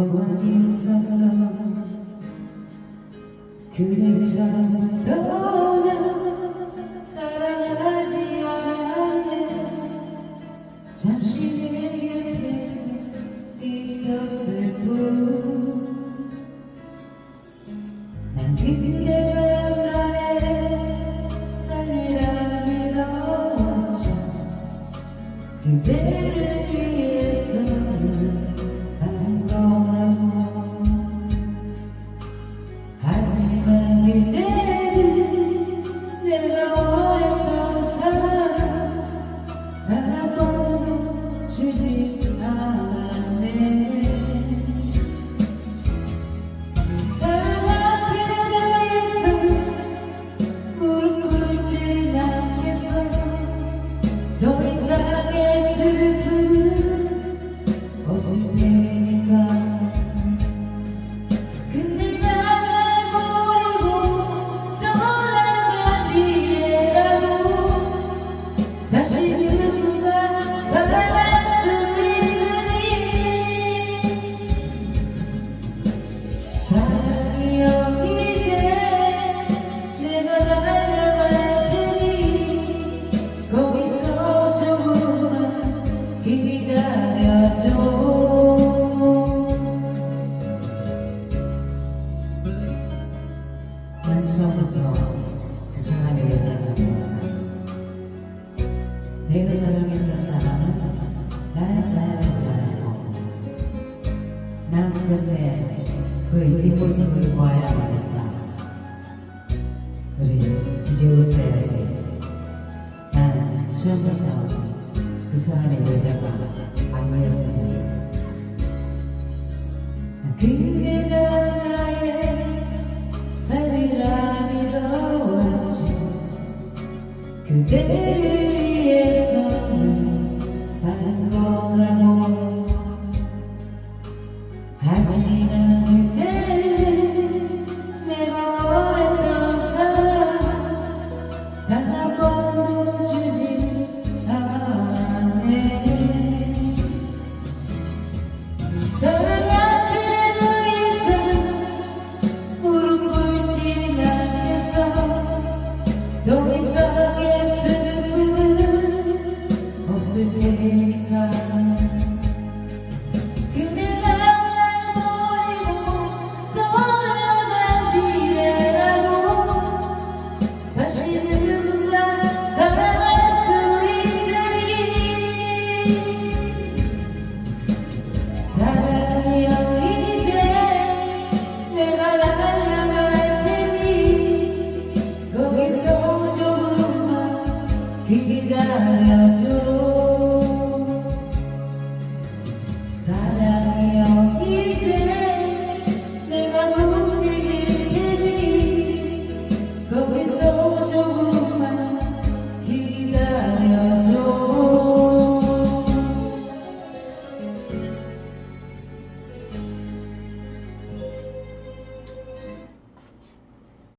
원하기 있었어. 그래 잘못했 그 내가 사랑했던 사람은 나를 않았고 난 끝내 그의 뒷모습을 보아야만 했다. 그래 이제 웃어야지. 난 처음부터 그 사람의 여자가 아니었으니 그대가 나의 삶이라 믿어왔지. 그대를